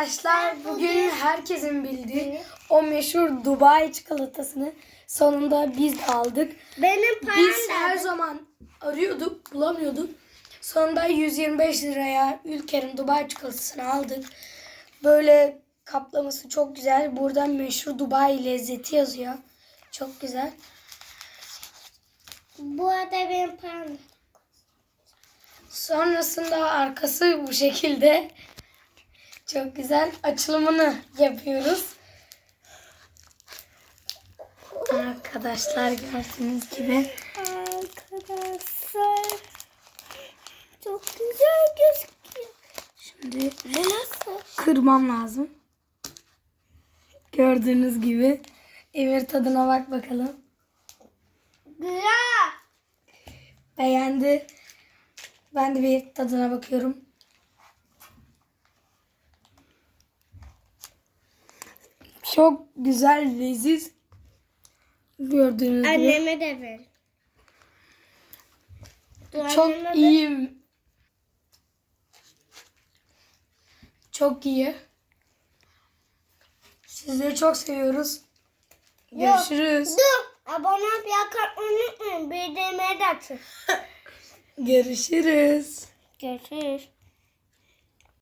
Arkadaşlar bugün herkesin bildiği o meşhur Dubai çikolatasını sonunda biz de aldık. Benim param Biz her zaman arıyorduk, bulamıyorduk. Sonunda 125 liraya Ülker'in Dubai çikolatasını aldık. Böyle kaplaması çok güzel. Burada meşhur Dubai lezzeti yazıyor. Çok güzel. Bu arada benim param da. Sonrasında arkası bu şekilde. Çok güzel. Açılımını yapıyoruz. Arkadaşlar gördüğünüz gibi. Arkadaşlar. Çok güzel gözüküyor. Şimdi kırmam lazım. Gördüğünüz gibi. Emir tadına bak bakalım. Güzel. Beğendi. Ben de bir tadına bakıyorum. Çok güzel, leziz. Gördüğünüz gibi. Anneme de ver. Dur, Çok anneme iyi. Çok iyi. Sizleri çok seviyoruz. Görüşürüz. Dur. Abone olup yakalamayı unutmayın. Bildirimleri de açın. Görüşürüz. Görüşürüz.